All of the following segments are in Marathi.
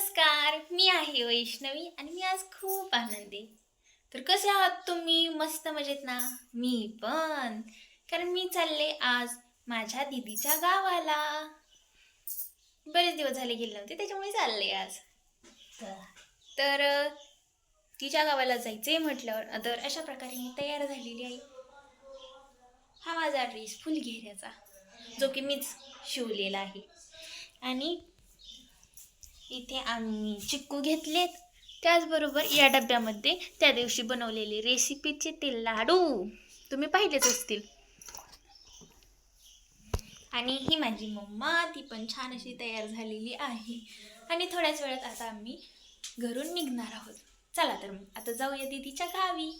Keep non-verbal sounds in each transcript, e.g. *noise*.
नमस्कार मी आहे वैष्णवी आणि मी आज खूप आनंदी. तर कसे आहात तुम्ही? मस्त मजेत ना? मी पण. कारण मी चालले आज माझ्या दिदीच्या गावाला. बरेच दिवस झाले गेले नव्हते त्याच्यामुळे चालले आज. तर तिच्या गावाला जायचे म्हटल्यावर तर अशा प्रकारे मी तयार झालेली आहे. हा माझा ड्रेस फुल घेऱ्याचा जो की मीच शिवलेला आहे. आणि इथे आम्ही चिक्कू घेतलेत. त्याचबरोबर या डब्यामध्ये त्या दिवशी बनवलेले रेसिपीचे ते लाडू. तुम्ही पाहिलेच असतील. आणि ही माझी मम्मा ती पण छान अशी तयार झालेली आहे. आणि थोड्याच वेळात आता आम्ही घरून निघणार आहोत. चला तर मग आता जाऊया दीदीच्या गावी.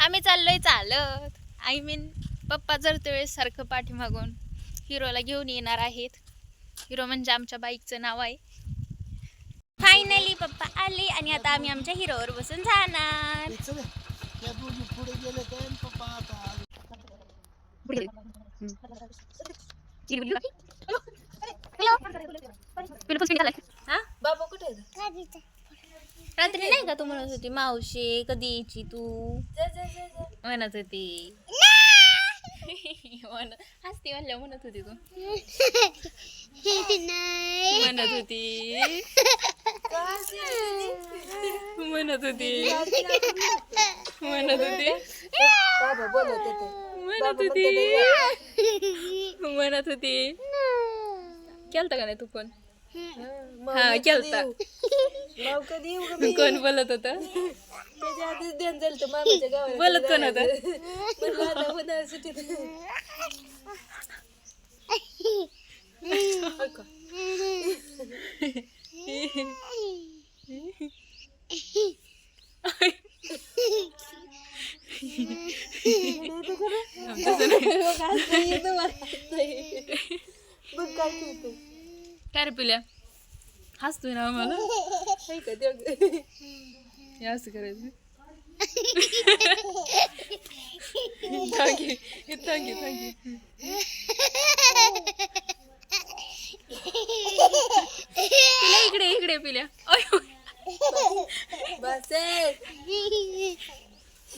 आम्ही चाललोय चालत. आय मीन पप्पा जर वेळेस सारखं पाठीमागून हिरोला घेऊन येणार आहेत. हिरो म्हणजे आमच्या बाईकचं नाव आहे. फायनली पप्पा आले आणि आता आम्ही आमच्या हिरोवर बसून जाणार. पुढे गेले काय पप्पा आता आले. हा? बाबा कुठे रात्री नाही का तू म्हणत होती मावशी कधी यायची तू? म्हणत होती. म्हण- हसती म्हणल्या म्हणत होती तू. *laughs* म्हणत होती. *laughs* म्हणत होती म्हणत होती बाबा बोलत होते म्हणत होती म्हणत होती केलता का नाही तू फोन हा केलता? कोण बोलत होत बोलत कोण होत सुट्टीत हो का? बघ, हसतं येतं मला, हसतं येतं. बघ काय करतो काय रे पिल्या हसतोय ना मला हाय का ते हे असं करायचं थांबी थांबी थांबी इकडे पिल्या. *laughs*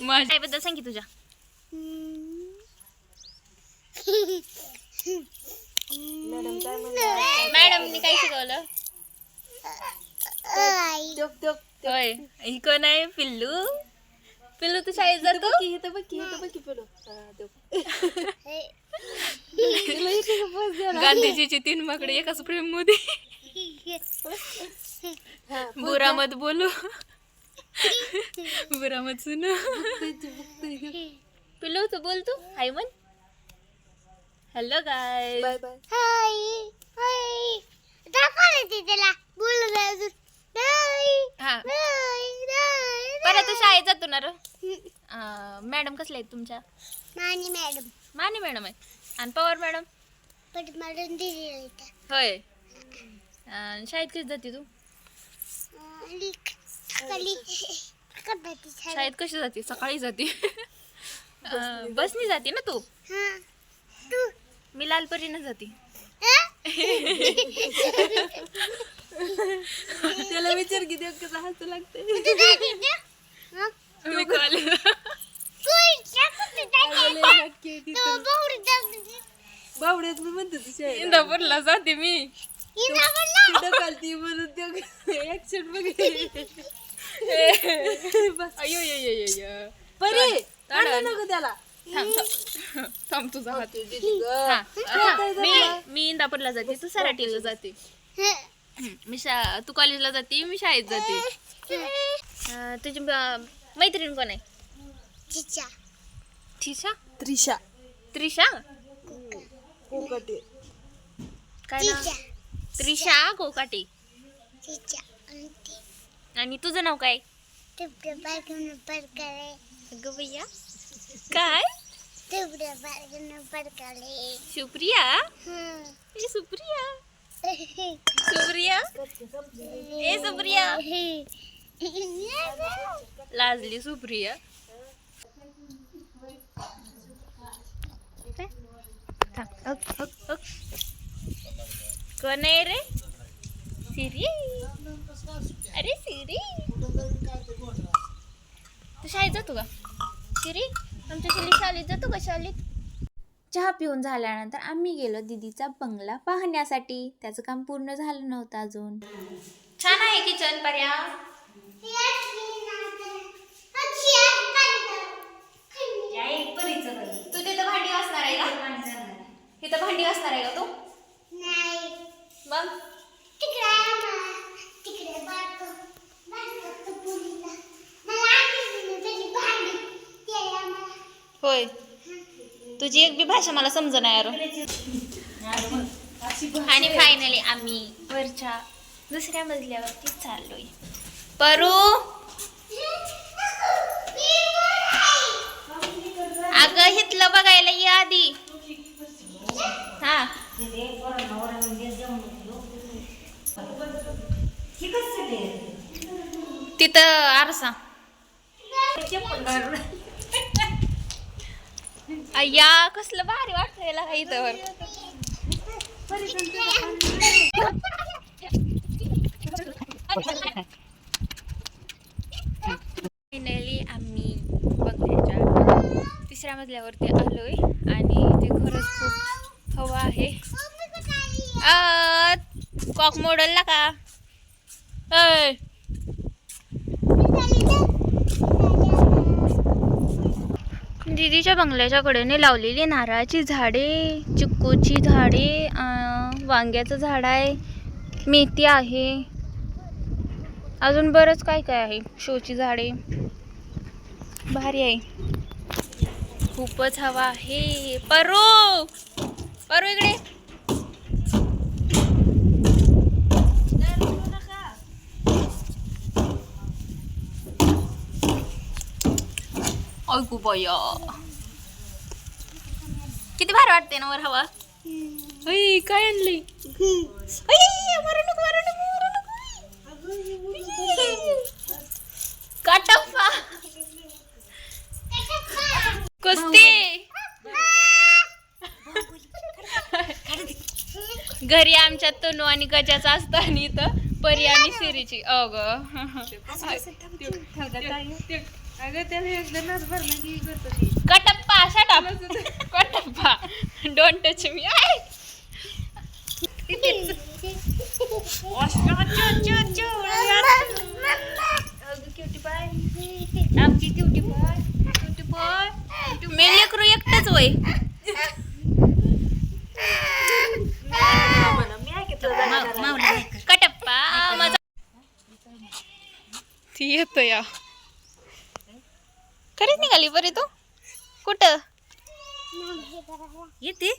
माझ्या आईबद्दल सांगी तुझ्या. मॅडमनी काय शिकवलं? होय. ही कोण आहे? पिल्लू. पिल्लू तू शाळेत जातो? बघ इथं बघ की इथं बघ की हा. *laughs* गांधीजीची तीन माकडे एकाच प्रेममध्ये हा *laughs* बुरा मत बोलू. *laughs* बुरा मत सुनू. *laughs* पिल्लू तू बोल तू. हाय म्हण. हॅलो गाय बाय बाय हा. परत तू शाळेत जातो ना र? मॅडम कसल्या आहेत तुमच्या? मानी मॅडम. माने मॅडम आहे आणि पवार मॅडम? पण मॅडम दिली होती होय. शाळेत कशी जाते तू? शाळेत कशी जाते? सकाळी जाते. *laughs* बसनी जाते. ना तू? हा. तू? मी लालपरीनं जाते. त्याला विचार की देव कसं हसू लागते हा? मी कॉलेज. बावड्यात मी म्हणते तू शाळेत इंदापूरला जाते मी. म्हणून ते ऍक्शन अयो यो यो यो परे नको त्याला. थांब थांब. थांब तुझा हात. हा, मी मी इंदापूरला जाते तू सराटीला जाते. हम्म, मी शा तू कॉलेजला जाते मी शाळेत जाते. अं, तुझी ब- मैत्रीण कोण आहे? चिचा त्रिशा. त्रिशा? कोकटे काय नाव? चिचा त्रिशा कोकाटे आणि तुझं नाव काय? अगं भैया. काय? सुप्रिया? हं. ए सुप्रिया. *laughs* सुप्रिया? ए सुप्रिया. लाजली सुप्रिया. अग, अग, अग. कोण आहे रे सिरी ती तू शाळेत जातो का शिरी आमच्या शिली शाळेत जातो का शाळेत चहा पिऊन झाल्यानंतर आम्ही गेलो दिदीचा बंगला पाहण्यासाठी. त्याचं काम पूर्ण झालं नव्हतं अजून. छान आहे किचन पर्या. तू तिथं भांडी वाचणार आहे का? तिथं भांडी वाचणार आहे का तू नाही मग तिकडे आम्हाला तिकडे बारको बारको पुलीला मला आठवली त्याची भांडी ते आम्हाला होय. तुझी एक बी भाषा मला समज नाही यार आणि फायनली आम्ही वरच्या दुसऱ्या मजल्यावरती चाललोय. परू. अगं हितलं बघायला ये आधी. हा. तिथं आरसा. अय्या कसलं भारी वाटतं याला इथं तर. फायनली आम्ही बंगल्याच्या तिसऱ्या मजल्यावरती आलोय आणि ते खरंच खूप हवा आहे. कॉक मॉडलला का? दीदीच्या बंगल्याच्या कडेने लावलेली नारळाची झाडे चिक्कूची झाडे वांग्याचं झाड आहे मेथी आहे. अजून बरंच काय काय आहे? शोची झाडे. भारी आहे. खूपच हवा आहे. परू! परू इकडे. ऐकू बया किती भारी वाटते ना वर हवा ऐ, काय आणली काटप्पा कुस्ती घरी आमच्या तनू आणि गजाचं असतं आणि इथं परी आणि सिरीची अग अगं त्याने एकदा नाच भरला की करतो ती Kattappa shut up *laughs* *laughs* Kattappa. Don't touch me boy मी लेकरू एकटंच वय कटप्पा माझा ती येतो या. खरीच निघाली बरी तू? कुठं? येते.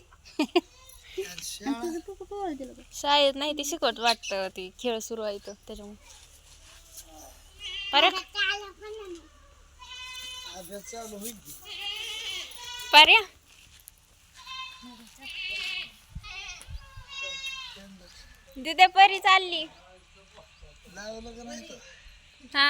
शाळेत नाही ती शिकवत वाटतं ती खेळ सुरू आहे इथं त्याच्यामुळे. परत पर्या. तिथे परी चालली. हा.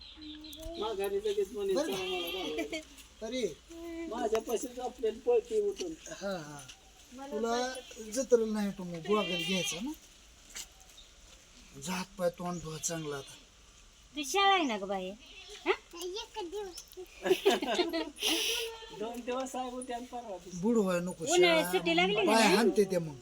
तरी हा हा. तुला जत्रेला नाही तू मग गोवा घ्यायचा ना? जात पाय तोंड धुवा चांगला आता. ती शाळा आहे ना ग बाई? बुड व्हाय नको उन्हाळ्यात सुट्टी लागली पाय हाणते ते मग.